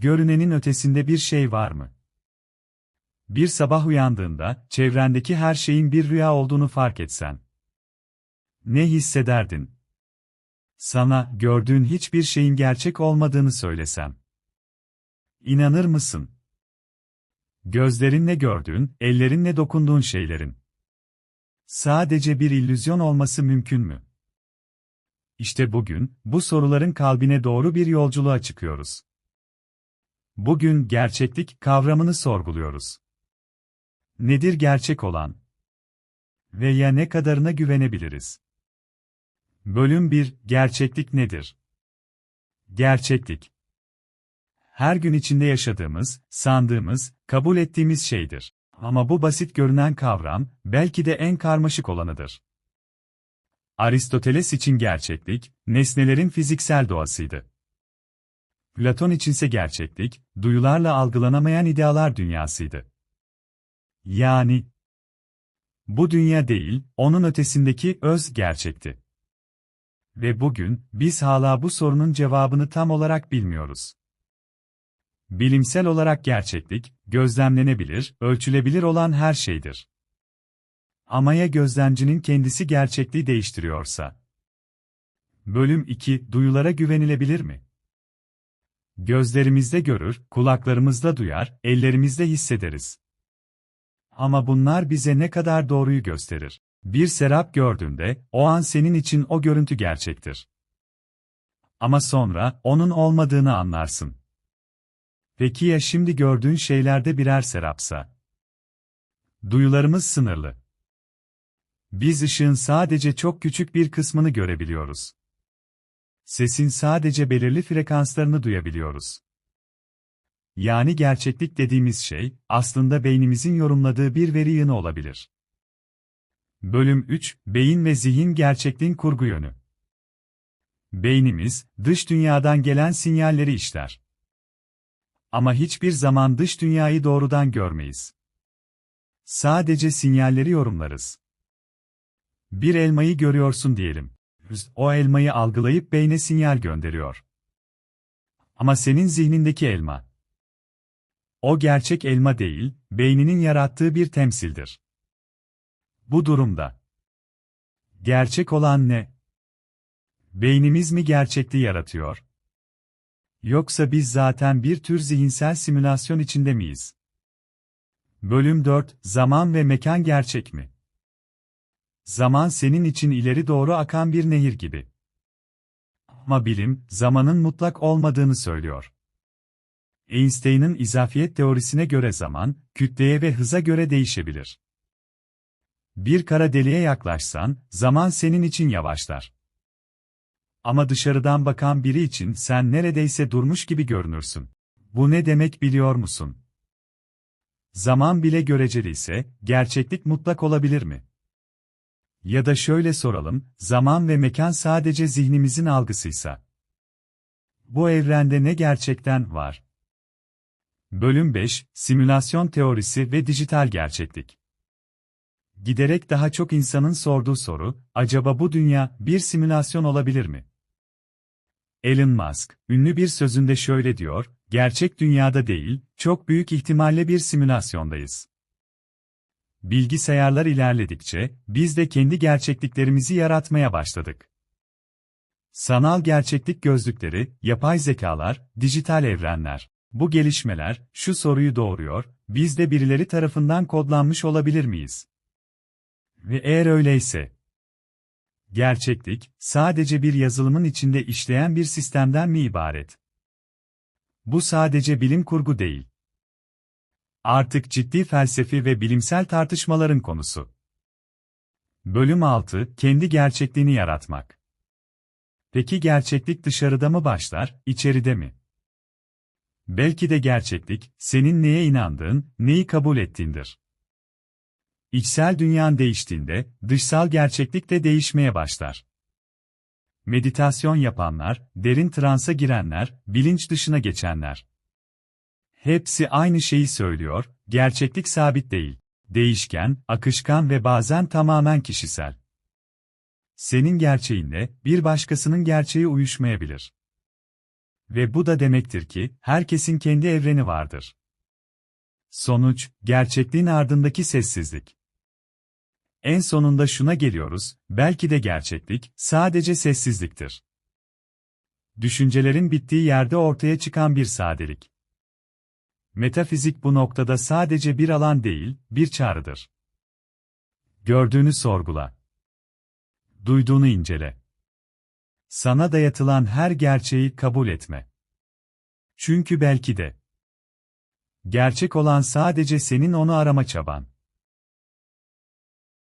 Görünenin ötesinde bir şey var mı? Bir sabah uyandığında, çevrendeki her şeyin bir rüya olduğunu fark etsen. Ne hissederdin? Sana, gördüğün hiçbir şeyin gerçek olmadığını söylesem. İnanır mısın? Gözlerinle gördüğün, ellerinle dokunduğun şeylerin. Sadece bir illüzyon olması mümkün mü? İşte bugün, bu soruların kalbine doğru bir yolculuğa çıkıyoruz. Bugün gerçeklik kavramını sorguluyoruz. Nedir gerçek olan? Ve ya ne kadarına güvenebiliriz? Bölüm 1 Gerçeklik nedir? Gerçeklik her gün içinde yaşadığımız, sandığımız, kabul ettiğimiz şeydir. Ama bu basit görünen kavram, belki de en karmaşık olanıdır. Aristoteles için gerçeklik, nesnelerin fiziksel doğasıydı. Platon içinse gerçeklik, duyularla algılanamayan idealar dünyasıydı. Yani, bu dünya değil, onun ötesindeki öz gerçekti. Ve bugün, biz hala bu sorunun cevabını tam olarak bilmiyoruz. Bilimsel olarak gerçeklik, gözlemlenebilir, ölçülebilir olan her şeydir. Ama ya gözlemcinin kendisi gerçekliği değiştiriyorsa? Bölüm 2 Duyulara güvenilebilir mi? Gözlerimizde görür, kulaklarımızda duyar, ellerimizde hissederiz. Ama bunlar bize ne kadar doğruyu gösterir? Bir serap gördüğünde, o an senin için o görüntü gerçektir. Ama sonra, onun olmadığını anlarsın. Peki ya şimdi gördüğün şeylerde birer serapsa? Duyularımız sınırlı. Biz ışığın sadece çok küçük bir kısmını görebiliyoruz. Sesin sadece belirli frekanslarını duyabiliyoruz. Yani gerçeklik dediğimiz şey, aslında beynimizin yorumladığı bir veri yığını olabilir. Bölüm 3, Beyin ve Zihin Gerçekliğin Kurgu Yönü Beynimiz, dış dünyadan gelen sinyalleri işler. Ama hiçbir zaman dış dünyayı doğrudan görmeyiz. Sadece sinyalleri yorumlarız. Bir elmayı görüyorsun diyelim. O elmayı algılayıp beyne sinyal gönderiyor. Ama senin zihnindeki elma. O gerçek elma değil, beyninin yarattığı bir temsildir. Bu durumda gerçek olan ne? Beynimiz mi gerçekliği yaratıyor? Yoksa biz zaten bir tür zihinsel simülasyon içinde miyiz? Bölüm 4 Zaman ve mekan gerçek mi? Zaman senin için ileri doğru akan bir nehir gibi. Ama bilim, zamanın mutlak olmadığını söylüyor. Einstein'ın izafiyet teorisine göre zaman, kütleye ve hıza göre değişebilir. Bir kara deliğe yaklaşsan, zaman senin için yavaşlar. Ama dışarıdan bakan biri için sen neredeyse durmuş gibi görünürsün. Bu ne demek biliyor musun? Zaman bile göreceli ise, gerçeklik mutlak olabilir mi? Ya da şöyle soralım, zaman ve mekan sadece zihnimizin algısıysa. Bu evrende ne gerçekten var? Bölüm 5, Simülasyon Teorisi ve Dijital Gerçeklik Giderek daha çok insanın sorduğu soru, acaba bu dünya bir simülasyon olabilir mi? Elon Musk, ünlü bir sözünde şöyle diyor, gerçek dünyada değil, çok büyük ihtimalle bir simülasyondayız. Bilgisayarlar ilerledikçe, biz de kendi gerçekliklerimizi yaratmaya başladık. Sanal gerçeklik gözlükleri, yapay zekalar, dijital evrenler. Bu gelişmeler, şu soruyu doğuruyor, biz de birileri tarafından kodlanmış olabilir miyiz? Ve eğer öyleyse, Gerçeklik, sadece bir yazılımın içinde işleyen bir sistemden mi ibaret? Bu sadece bilim kurgu değil. Artık ciddi felsefi ve bilimsel tartışmaların konusu. Bölüm 6, kendi gerçekliğini yaratmak. Peki gerçeklik dışarıda mı başlar, içeride mi? Belki de gerçeklik, senin neye inandığın, neyi kabul ettiğindir. İçsel dünyan değiştiğinde, dışsal gerçeklik de değişmeye başlar. Meditasyon yapanlar, derin transa girenler, bilinç dışına geçenler. Hepsi aynı şeyi söylüyor, gerçeklik sabit değil. Değişken, akışkan ve bazen tamamen kişisel. Senin gerçeğinle, bir başkasının gerçeği uyuşmayabilir. Ve bu da demektir ki, herkesin kendi evreni vardır. Sonuç, gerçekliğin ardındaki sessizlik. En sonunda şuna geliyoruz, belki de gerçeklik, sadece sessizliktir. Düşüncelerin bittiği yerde ortaya çıkan bir sadelik. Metafizik bu noktada sadece bir alan değil, bir çağrıdır. Gördüğünü sorgula. Duyduğunu incele. Sana dayatılan her gerçeği kabul etme. Çünkü belki de gerçek olan sadece senin onu arama çaban.